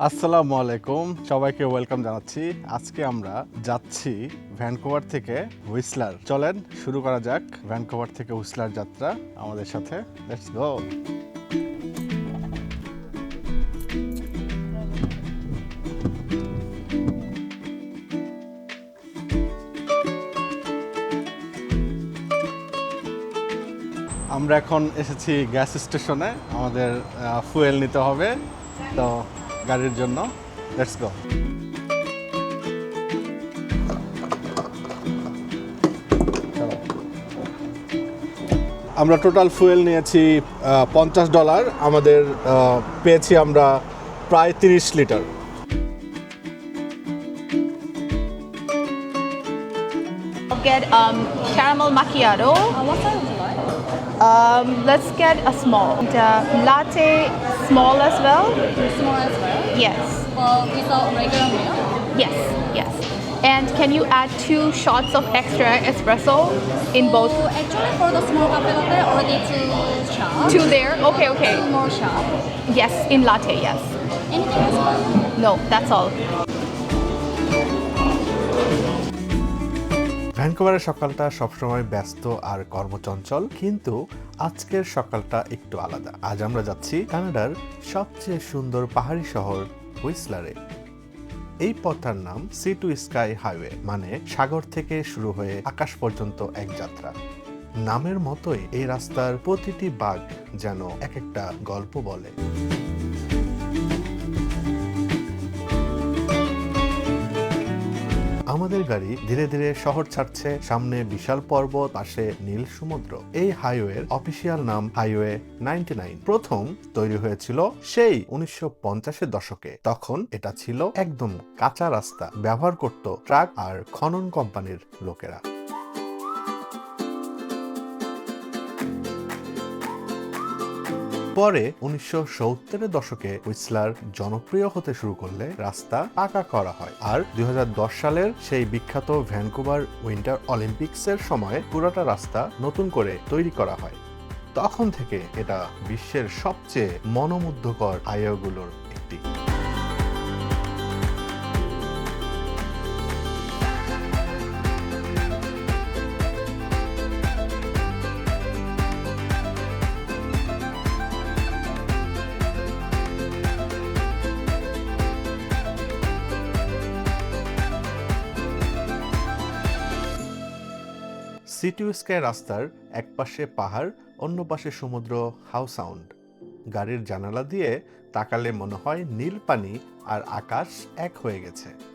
আসসালামু আলাইকুম, সবাইকে ওয়েলকাম জানাচ্ছি। আজকে আমরা যাচ্ছি ভ্যানকোভার থেকে হুইসলার। চলেন, শুরু করা যাক ভ্যানকোভার থেকে হুইসলার যাত্রা আমাদের সাথে। লেটস গো আমরা এখন এসেছি গ্যাস স্টেশনে আমাদের ফুয়েল নিতে হবে। তো গাড়ির জন্য। লেটস গো আমরা টোটাল ফুয়েল নিয়েছি পঞ্চাশ ডলার আমাদের পেয়েছি আমরা প্রায় তিরিশ litre get um, caramel macchiato. Um, let's get a uh, small as well. Small as well. Yes, Well, without regular milk. yes, yes. And can you add two shots of extra espresso in both? So actually, for the small cafe latte, already two shots. Two there. Okay, okay. Two more shots. Yes, in latte. Yes. Anything else? No, that's all. ভ্যানকুভারের সকালটা সবসময় ব্যস্ত আর কর্মচঞ্চল, কিন্তু আজকের সকালটা একটু আলাদা। আজ আমরা যাচ্ছি কানাডার সবচেয়ে সুন্দর পাহাড়ি শহর হুইসলারে। এই পথটার নাম সি টু স্কাই হাইওয়ে মানে সাগর থেকে শুরু হয়ে আকাশ পর্যন্ত এক যাত্রা। নামের মতোই এই রাস্তার প্রতিটি বাঘ যেন এক একটা গল্প বলে। আমাদের গাড়ি ধীরে ধীরে শহর ছাড়ছে সামনে বিশাল পর্বত, পাশে নীল সমুদ্র। এই হাইওয়ের অফিসিয়াল নাম হাইওয়ে নাইনটি প্রথম তৈরি হয়েছিল সেই উনিশশো দশকে। তখন এটা ছিল একদম কাঁচা রাস্তা ব্যবহার করত ট্রাক আর খনন কোম্পানির লোকেরা। পরে উনিশশো সত্তরের দশকে হুইসলার জনপ্রিয় হতে শুরু করলে রাস্তা পাকা করা হয়। আর দু হাজার দশ সালের সেই বিখ্যাত ভ্যানকুভার উইন্টার অলিম্পিক্সের সময় পুরোটা রাস্তা নতুন করে তৈরি করা হয়। তখন থেকে এটা বিশ্বের সবচেয়ে মনোমুগ্ধকর আয়গুলোর একটি। সিটি স্কাই রাস্তার এক পাশে পাহাড়, অন্য পাশে সমুদ্র, হাউ সাউন্ড। গাড়ির জানালা দিয়ে তাকালে মনে হয় নীল পানি আর আকাশ এক হয়ে গেছে।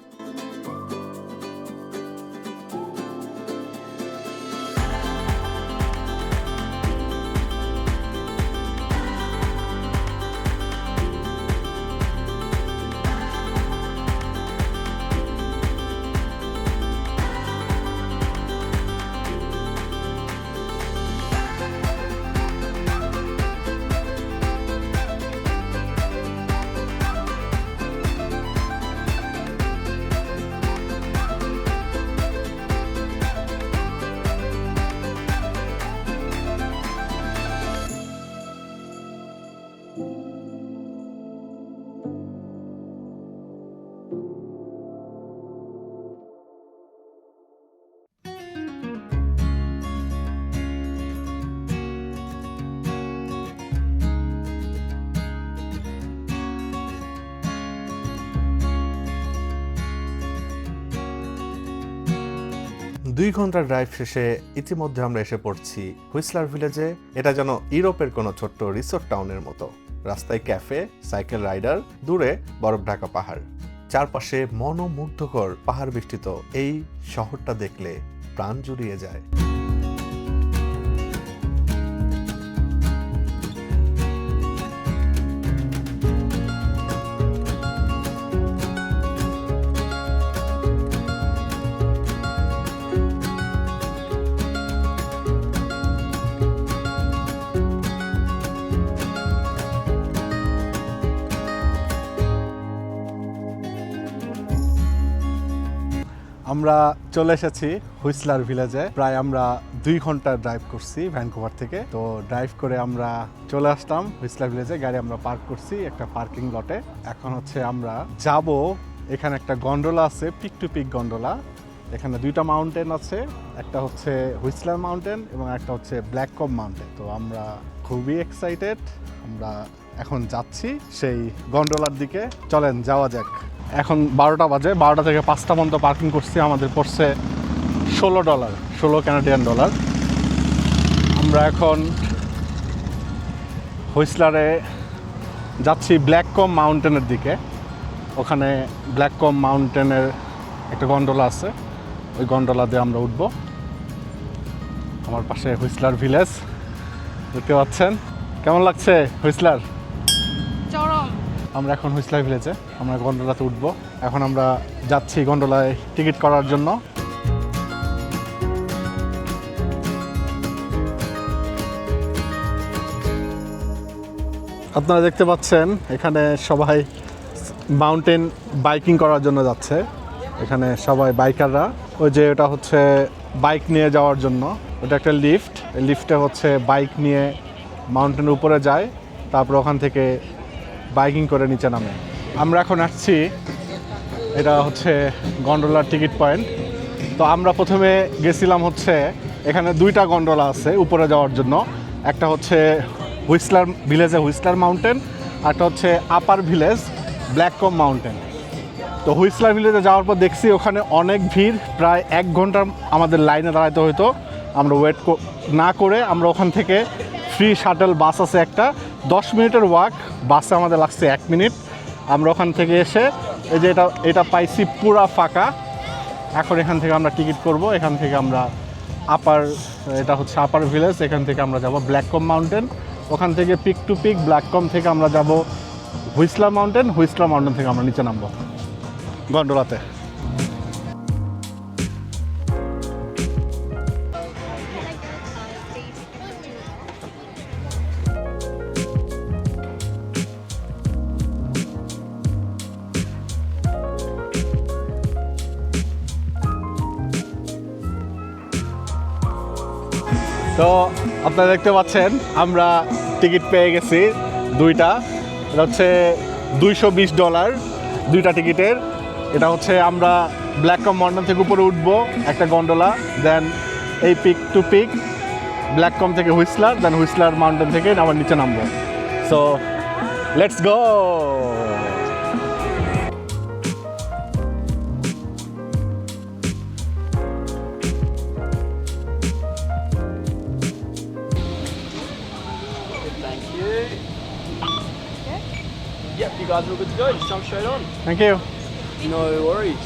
দুই ঘণ্টার ড্রাইভ শেষে ইতিমধ্যে আমরা এসে পড়ছি হুইসলার ভিলেজে। এটা যেন ইউরোপের কোনো ছোট্ট রিসোর্ট টাউনের মতো। রাস্তায় ক্যাফে সাইকেল রাইডার দূরে বরফ ঢাকা পাহাড়। চারপাশে মনোমুগ্ধকর পাহাড় বিষ্টিত এই শহরটা দেখলে প্রাণ জুড়িয়ে যায়। আমরা চলে এসেছি হুইসলার ভিলেজে। প্রায় আমরা দুই ঘণ্টা ড্রাইভ করছি ভ্যানকুভার থেকে। তো ড্রাইভ করে আমরা চলে আসলাম হুইসলার ভিলেজে। গাড়ি আমরা পার্ক করছি একটা পার্কিং লটে এখন হচ্ছে আমরা যাব, এখানে একটা গন্ডোলা আছে পিক টু পিক গন্ডোলা এখানে দুইটা মাউন্টেন আছে, একটা হচ্ছে হুইসলার মাউন্টেন এবং একটা হচ্ছে ব্ল্যাক কম মাউন্টেন তো আমরা খুবই এক্সাইটেড আমরা এখন যাচ্ছি সেই গন্ডোলার দিকে। চলেন, যাওয়া যাক। এখন বারোটা বাজে, বারোটা থেকে পাঁচটা পর্যন্ত পার্কিং করছি আমাদের পড়ছে ষোলো ডলার ষোলো ক্যানাডিয়ান ডলার আমরা এখন হুইসলারে যাচ্ছি ব্ল্যাক কম মাউন্টেনের দিকে। ওখানে ব্ল্যাক কম মাউন্টেনের একটা গন্ডোলা আছে। ওই গন্ডোলা দিয়ে আমরা উঠবো। আমার পাশে হুইসলার ভিলেজ দেখতে পাচ্ছেন? কেমন লাগছে হুইসলার আমরা এখন হুইসলার ভিলেজে, আমরা গন্ডোলাতে উঠবো। এখন আমরা যাচ্ছি গন্ডোলায় টিকিট করার জন্য। আপনারা দেখতে পাচ্ছেন, এখানে সবাই মাউন্টেন বাইকিং করার জন্য যাচ্ছে। এখানে সবাই বাইকাররা। ওই যে ওটা হচ্ছে বাইক নিয়ে যাওয়ার জন্য। ওটা একটা লিফট। লিফটে হচ্ছে বাইক নিয়ে মাউন্টেনের উপরে যায়। তারপর ওখান থেকে বাইকিং করে নিচে নামে। আমরা এখন আসছি, এটা হচ্ছে গন্ডোলার টিকিট পয়েন্ট। তো আমরা প্রথমে গেছিলাম হচ্ছে, এখানে দুইটা গন্ডোলা আছে উপরে যাওয়ার জন্য। একটা হচ্ছে হুইসলার, ভিলেজে হুইসলার মাউন্টেন একটা হচ্ছে আপার ভিলেজ, ব্ল্যাককম মাউন্টেন। তো হুইসলার ভিলেজে যাওয়ার পর দেখছি ওখানে অনেক ভিড়, প্রায় এক ঘণ্টা আমাদের লাইনে দাঁড়াতে হতো আমরা ওয়েট না করে আমরা ওখান থেকে ফ্রি শাটল, বাস আছে একটা দশ মিনিটের ওয়াক বাসে আমাদের লাগছে এক মিনিট। আমরা ওখান থেকে এসে এই যে এটা এটা পাইছি পুরা ফাঁকা। এখন এখান থেকে আমরা টিকিট করব, এখান থেকে আমরা আপার এটা হচ্ছে আপার ভিলেজ এখান থেকে আমরা যাব ব্ল্যাককম মাউন্টেন ওখান থেকে পিক টু পিক ব্ল্যাককম থেকে আমরা যাব হুইসলা মাউন্টেন হুইসলা মাউন্টেন থেকে আমরা নিচে নামবো। গন্ডোলাতে। তো আপনারা দেখতে পাচ্ছেন, আমরা টিকিট পেয়ে গেছি দুইটা। এটা হচ্ছে দুইশো বিশ ডলার দুইটা টিকিটের। এটা হচ্ছে আমরা ব্ল্যাক কম মন্ডন থেকে উপরে উঠবো, একটা গন্ডোলা দেন এই peak to peak Blackcomb থেকে হুইসলার দেন হুইসলার মাউন্টেন থেকে আবার নিচে নামবো। So let's go guys are all good to go. Just jump straight on. Thank you No worries.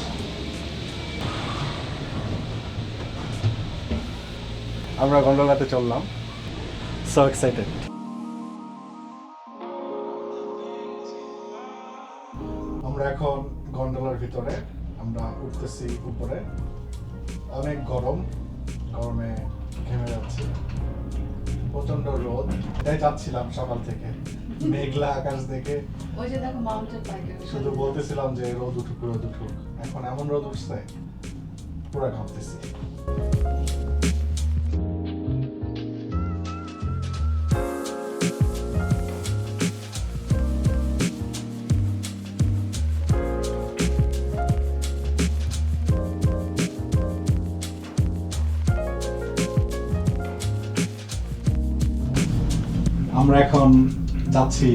আমরা গন্ডোলাতে চললাম। সো এক্সাইটেড আমরা এখন গন্ডোলার ভিতরে। আমরা উঠতেছি উপরে। অনেক গরম। গরমে ঘেমে যাচ্ছি। প্রচণ্ড রোদ। এটাই চাচ্ছিলাম সকাল থেকে। মেঘলা আকাশ দেখে। ওই যে দেখো মাউন্টেন শুধু বলতেছিলাম যে রোদ উঠুক রোদ উঠুক। এখন এমন রোদ উঠছে পুরো ঘামতেছি। আমরা এখন যাচ্ছি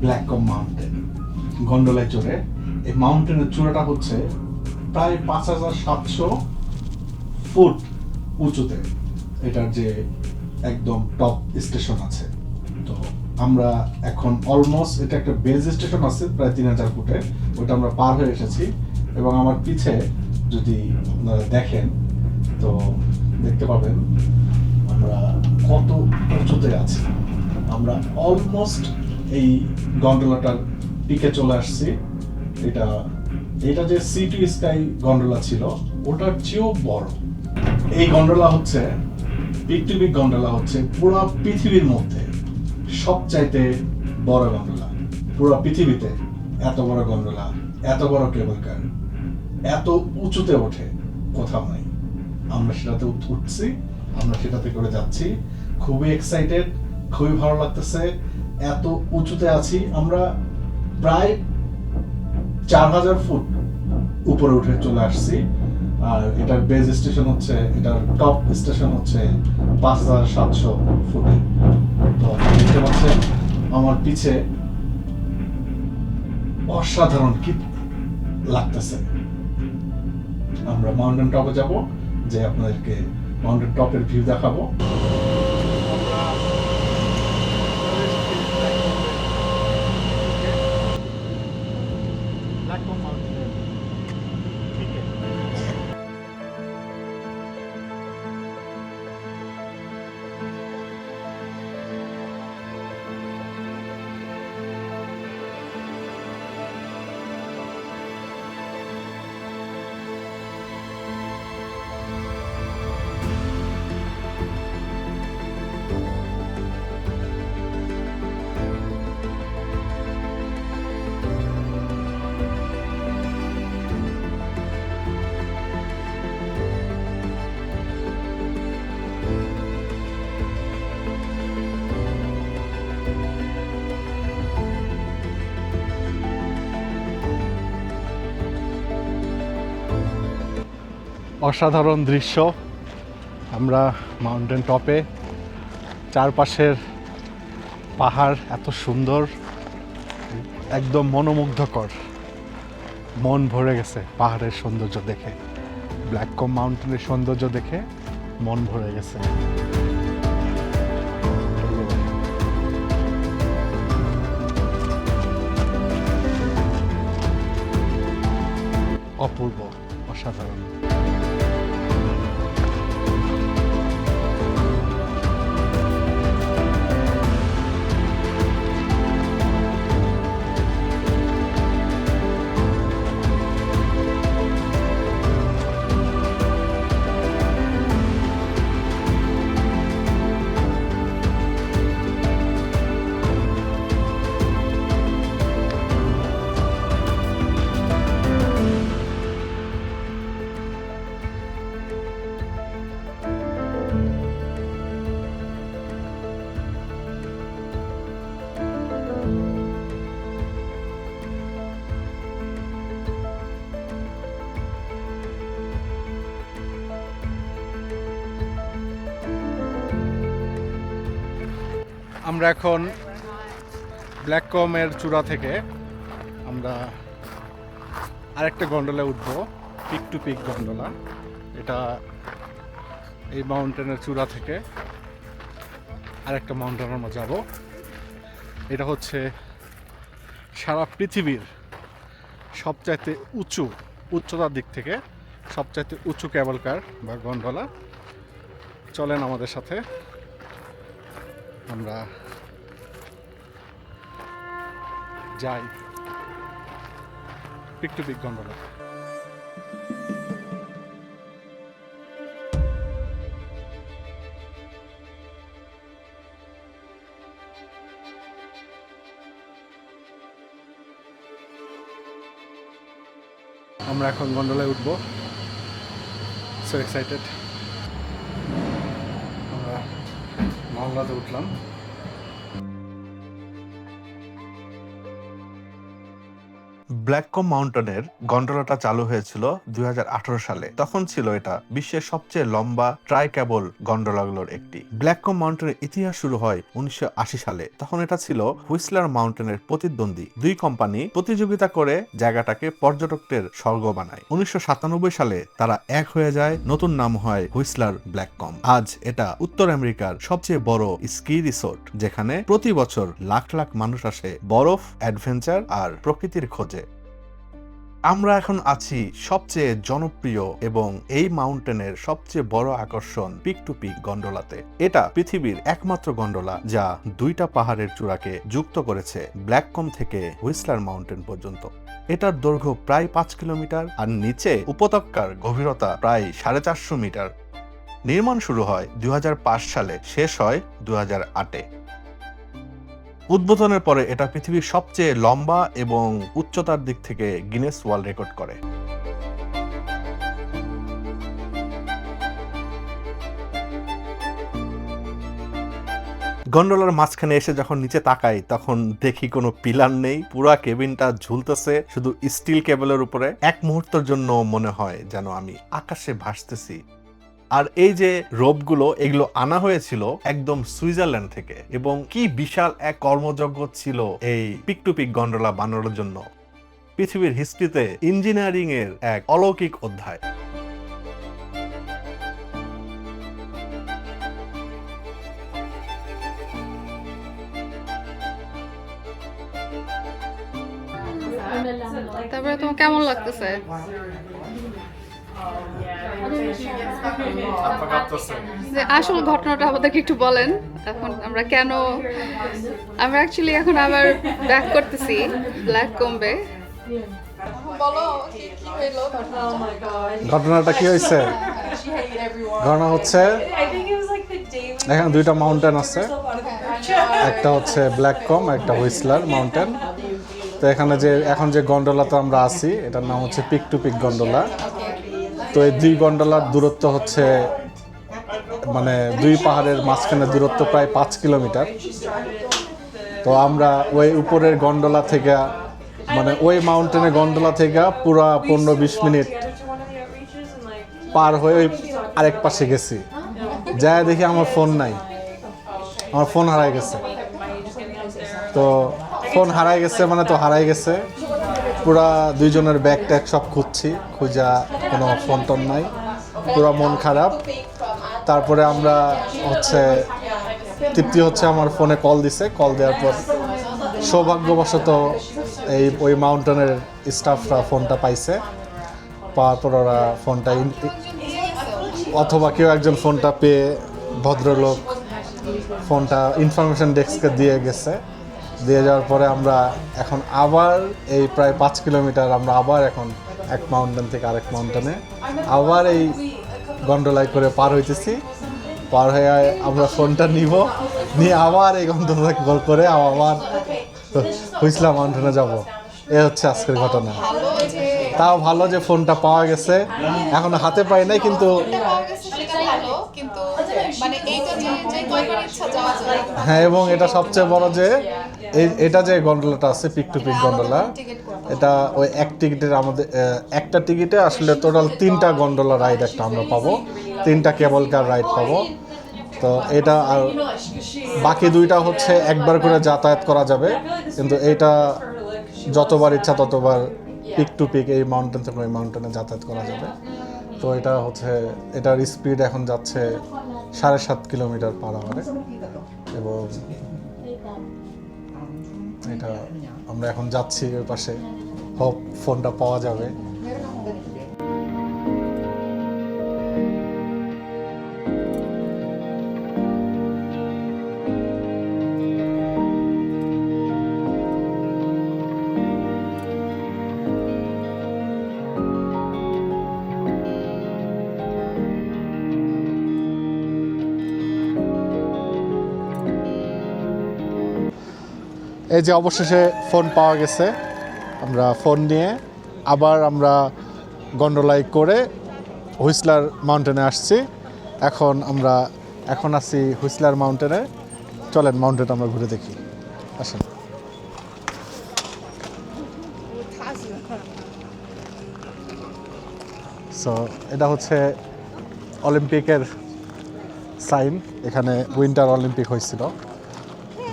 ব্ল্যাক কম মাউন্টেন গন্ডোলায় চড়ে। এই মাউন্টেনের চূড়াটা হচ্ছে প্রায় পাঁচ হাজার সাতশো ফুট উঁচুতে। এটার যে একদম টপ স্টেশন আছে। তো আমরা এখন অলমোস্ট এটা একটা বেজ স্টেশন আছে, প্রায় তিন হাজার ফুটে। ওটা আমরা পার হয়ে এসেছি। এবং আমার পিছে যদি আপনারা দেখেন, তো দেখতে পাবেন আমরা কত উঁচুতে আছি। আমরা অলমোস্ট এই গন্ডোলাটার পিকে চলে আসছি। এটা এটা যে সিটি স্কাই গন্ডোলা ছিল, ওটার চেয়েও বড়। এই গন্ডোলা হচ্ছে পিক টু গন্ডোলা হচ্ছে পুরো পৃথিবীর মধ্যে সবচাইতে বড় গন্ডোলা পুরো পৃথিবীতে এত বড় গন্ডোলা এত বড় কেবল কার এত উঁচুতে ওঠে কোথাও নাই। আমরা সেটাতে উঠছি, আমরা সেটাতে করে যাচ্ছি। খুবই এক্সাইটেড খুবই ভালো লাগতেছে। এত উঁচুতে আছি আমরা প্রায় চার হাজার ফুট উপরে উঠে চলে আসছি। আর এটার বেজ স্টেশন হচ্ছে, এটার টপ স্টেশন হচ্ছে পাঁচ হাজার সাতশো ফুটে। তো দেখতে পাচ্ছেন আমার পিছে অসাধারণ কি লাগতেছে। আমরা মাউন্টেন টপে যাব, যে আপনাদেরকে মাউন্টেন টপের ভিউ দেখাবো। অসাধারণ দৃশ্য। আমরা মাউন্টেন টপে, চারপাশের পাহাড় এত সুন্দর, একদম মনোমুগ্ধকর। মন ভরে গেছে পাহাড়ের সৌন্দর্য দেখে। ব্ল্যাক কম মাউন্টেনের সৌন্দর্য দেখে মন ভরে গেছে। অপূর্ব, অসাধারণ। আমরা এখন ব্ল্যাক কমের চূড়া থেকে আমরা আরেকটা গন্ডোলা উঠবো পিক টু পিক গন্ডোলা এটা এই মাউন্টেনের চূড়া থেকে আরেকটা মাউন্টেন আমরা যাব। এটা হচ্ছে সারা পৃথিবীর সবচাইতে উঁচু, উচ্চতার দিক থেকে সবচাইতে উঁচু ক্যাবল কার বা গন্ডোলা চলেন আমাদের সাথে। আমরা যাই। পিক টু পিক গন্ডোলা আমরা এখন গন্ডোলায় উঠবো। সো এক্সাইটেড আমরা মাওলাতে উঠলাম। ব্ল্যাককম মাউন্টেনের গন্ডোলাটা চালু হয়েছিল দুই হাজার আঠারো সালে। তখন ছিল এটা বিশ্বের সবচেয়ে লম্বা ট্রাই ক্যাবল গন্ডোলাগুলোর একটি। ব্ল্যাককম মাউন্টেনের ইতিহাস শুরু হয় উনিশশো আশি সালে। তখন এটা ছিল হুইসলার মাউন্টেনের প্রতিদ্বন্দ্বী। দুই কোম্পানি প্রতিযোগিতা করে জায়গাটাকে পর্যটকদের স্বর্গ বানায়। উনিশশো সাতানব্বই সালে তারা এক হয়ে যায়, নতুন নাম হয় হুইসলার ব্ল্যাককম আজ এটা উত্তর আমেরিকার সবচেয়ে বড় স্কি রিসোর্ট, যেখানে প্রতি বছর লাখ লাখ মানুষ আসে বরফ, অ্যাডভেঞ্চার আর প্রকৃতির খোঁজে। আমরা এখন আছি সবচেয়ে জনপ্রিয় এবং এই মাউন্টেনের সবচেয়ে বড় আকর্ষণ পিক টু পিক গন্ডোলাতে এটা পৃথিবীর একমাত্র গন্ডোলা যা দুইটা পাহাড়ের চূড়াকে যুক্ত করেছে ব্ল্যাককম থেকে হুইসলার মাউন্টেন পর্যন্ত। এটার দৈর্ঘ্য প্রায় পাঁচ কিলোমিটার আর নিচে উপত্যকার গভীরতা প্রায় সাড়ে চারশো মিটার। নির্মাণ শুরু হয় দুই হাজার পাঁচ সালে, শেষ হয় দু আটে। উদ্বোধনের পরে এটা পৃথিবীর সবচেয়ে লম্বা এবং উচ্চতার দিক থেকে গিনেস ওয়ার্ল্ড রেকর্ড করে। গন্ডোলার মাঝখানে এসে যখন নিচে তাকাই, তখন দেখি কোনো পিলার নেই, পুরা কেবিনটা ঝুলতেছে, শুধু স্টিল কেবলের উপরে। এক মুহূর্তের জন্য মনে হয় যেন আমি আকাশে ভাসতেছি। আর এই যে রোপগুলো এগুলো আনা হয়েছিল একদম সুইজারল্যান্ড থেকে। এবং কি বিশাল এক কর্মযজ্ঞ ছিল এই পিক টু পিক গন্ডোলা বানানোর জন্য। পৃথিবীর হিস্ট্রিতে ইঞ্জিনিয়ারিং এর এক অলৌকিক অধ্যায়। তারপরে তোমার কেমন লাগতেছে? যে আসল ঘটনাটা আমাদেরকে একটু বলেন। এখন আমরা কেন আমরা অ্যাকচুয়ালি এখন আবার ব্যাক করতেছি ব্ল্যাক কমবে। ঘটনাটা? কি হয়েছে ঘটনা হচ্ছে এখানে দুইটা মাউন্টেন আছে। একটা হচ্ছে ব্ল্যাক কম একটা হুইসলার মাউন্টেন তো এখানে যে এখন যে গন্ডোলাতে আমরা আছি এটার নাম হচ্ছে পিক টু পিক গন্ডোলা। তো এই দুই গন্ডোলার দূরত্ব হচ্ছে মানে দুই পাহাড়ের মাঝখানে দূরত্ব প্রায় পাঁচ কিলোমিটার। তো আমরা ওই উপরের গন্ডোলা থেকে মানে ওই মাউন্টেনের গন্ডোলা থেকে পুরা পনেরো বিশ মিনিট পার হয়ে ওই আরেক পাশে গেছি। যায় দেখি আমার ফোন নাই। আমার ফোন হারাই গেছে। তো ফোন হারাই গেছে মানে তো হারাই গেছে। পুরা দুইজনের ব্যাগ ট্যাগ সব খুঁজছি, খুঁজা কোনো ফোন টোন নাই। পুরা মন খারাপ। তারপরে আমরা হচ্ছে, তৃপ্তি হচ্ছে আমার ফোনে কল দিছে। কল দেওয়ার পর সৌভাগ্যবশত এই, ওই মাউন্টেনের স্টাফরা ফোনটা পাইছে। পাওয়ার পর ওরা ফোনটা অথবা কেউ একজন ফোনটা পেয়ে ভদ্রলোক ফোনটা ইনফরমেশন ডেস্ককে দিয়ে গেছে। দিয়ে যাওয়ার পরে আমরা এখন আবার এই প্রায় পাঁচ কিলোমিটার আমরা আবার এখন এক মাউন্টেন থেকে আরেক মাউন্টেনে আবার এই গন্ডোলায় করে পার হইতেছি। পার হয়ে আমরা ফোনটা নিব, নিয়ে আবার এই গন্ডোলায় গোল করে আবার হুইসলা মাউন্টেনে যাব। এ হচ্ছে আজকের ঘটনা। তাও ভালো যে ফোনটা পাওয়া গেছে। এখনও হাতে পাই নাই, কিন্তু হ্যাঁ এবং এটা সবচেয়ে বড় যে এটা যে গন্ডোলাটা আছে পিক টু পিক গন্ডোলা এটা ওই এক টিকিটের আমাদের একটা টিকিটে আসলে টোটাল তিনটা গন্ডোলা রাইড একটা আমরা পাবো। তিনটা কেবল কার রাইড পাবো। তো এটা আর বাকি দুইটা হচ্ছে একবার করে যাতায়াত করা যাবে। কিন্তু এইটা যতবার ইচ্ছা ততবার পিক টু পিক এই মাউন্টেন থেকে ওই মাউন্টেনে যাতায়াত করা যাবে। তো এটা হচ্ছে, এটার স্পিড এখন যাচ্ছে সাড়ে সাত কিলোমিটার পার আওয়ারে এবং এটা আমরা এখন যাচ্ছি এর পাশে। হোপ ফোনটা পাওয়া যাবে। এই যে অবশেষে ফোন পাওয়া গেছে। আমরা ফোন নিয়ে আবার আমরা গন্ডোলাই করে হুইসলার মাউন্টেনে আসছি। এখন আমরা, এখন আছি হুইসলার মাউন্টেনে। চলেন মাউন্টেন আমরা ঘুরে দেখি। আসেন। সো এটা হচ্ছে অলিম্পিকের সাইন। এখানে উইন্টার অলিম্পিক হয়েছিল।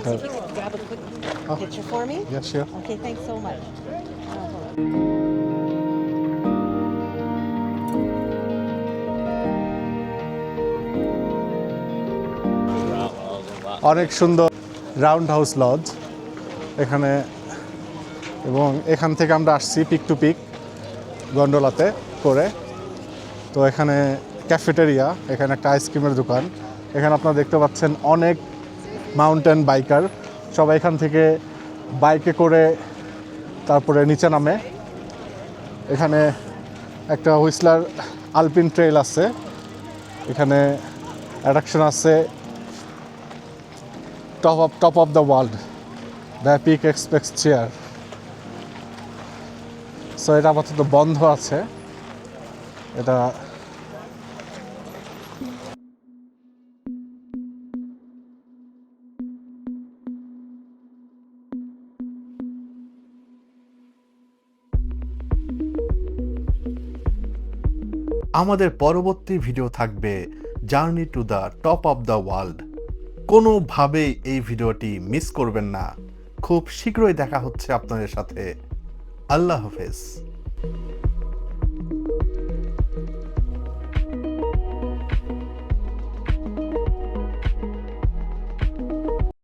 grab a picture for me? Yeah, sure. Okay, thanks so much. অনেক সুন্দর রাউন্ড হাউস লজ এখানে এবং এখান থেকে আমরা আসছি পিক টু পিক গন্ডোলাতে করে তো এখানে ক্যাফেটেরিয়া এখানে একটা আইসক্রিমের দোকান এখানে আপনারা দেখতে পাচ্ছেন অনেক মাউন্টেন বাইকার সবাই এখান থেকে বাইকে করে তারপরে নিচে নামে। এখানে একটা হুইসলার আলপিন ট্রেল আছে। এখানে অ্যাট্রাকশন আছে। Top of top of the world the peak express chair so এটা আপাতত বন্ধ আছে। এটা আমাদের পরবর্তী ভিডিও থাকবে journey to the top of the world কোনোভাবেই এই ভিডিওটি মিস করবেন না। খুব শীঘ্রই দেখা হচ্ছে আপনাদের সাথে। আল্লাহ হাফেজ।